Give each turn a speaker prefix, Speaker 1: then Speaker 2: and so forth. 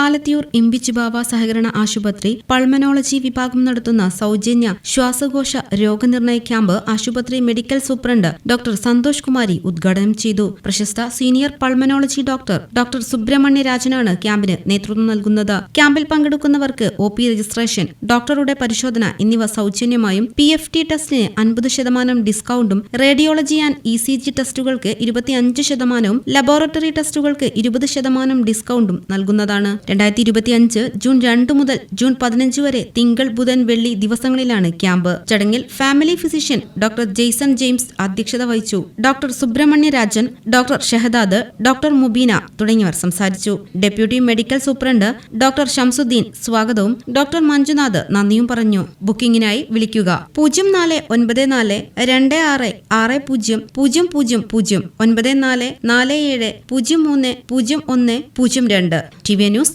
Speaker 1: Alathiyur Imbichibaba സഹകരണ ആശുപത്രി pulmonology വിഭാഗം നടത്തുന്ന സൗജന്യ ശ്വാസകോശ രോഗനിർണയ ക്യാമ്പ് ആശുപത്രി medical superintendent doctor Santhosh Kumari ഉദ്ഘാടനം ചെയ്തു. പ്രശസ്ത senior pulmonology doctor doctor Subrahmanya രാജനാണ് ക്യാമ്പിന് നേതൃത്വം നൽകുന്നത്. ക്യാമ്പിൽ പങ്കെടുക്കുന്നവർക്ക് ഒ പി രജിസ്ട്രേഷൻ ഡോക്ടറുടെ പരിശോധന എന്നിവ സൗജന്യമായും പി എഫ് ടി ടെസ്റ്റിന് അൻപത് ശതമാനം ഡിസ്കൗണ്ടും radiology and E C G ടെസ്റ്റുകൾക്ക് ഇരുപത്തിയഞ്ച് ശതമാനവും ലബോറട്ടറി ടെസ്റ്റുകൾക്ക് ഇരുപത് ശതമാനം ഡിസ്കൗണ്ടും നൽകുന്നതാണ്. രണ്ടായിരത്തി ഇരുപത്തിയഞ്ച് ജൂൺ രണ്ട് മുതൽ ജൂൺ പതിനഞ്ച് വരെ തിങ്കൾ ബുധൻ വെള്ളി ദിവസങ്ങളിലാണ് ക്യാമ്പ്. ചടങ്ങിൽ family physician doctor Jaison James അധ്യക്ഷത വഹിച്ചു. Doctor Subrahmanya Rajan doctor Shehadad doctor Mubeena തുടങ്ങിയവർ സംസാരിച്ചു. Deputy medical superintendent doctor Shamsuddin സ്വാഗതവും ഡോക്ടർ മഞ്ജുനാഥ് നന്ദിയും പറഞ്ഞു. ബുക്കിംഗിനായി വിളിക്കുക. പൂജ്യം നാല് ഒൻപത് നാല് രണ്ട് ആറ് ആറ് പൂജ്യം പൂജ്യം പൂജ്യം പൂജ്യം ഒൻപത് നാല് നാല് ഏഴ് പൂജ്യം മൂന്ന് പൂജ്യം ഒന്ന് പൂജ്യം രണ്ട്. T V news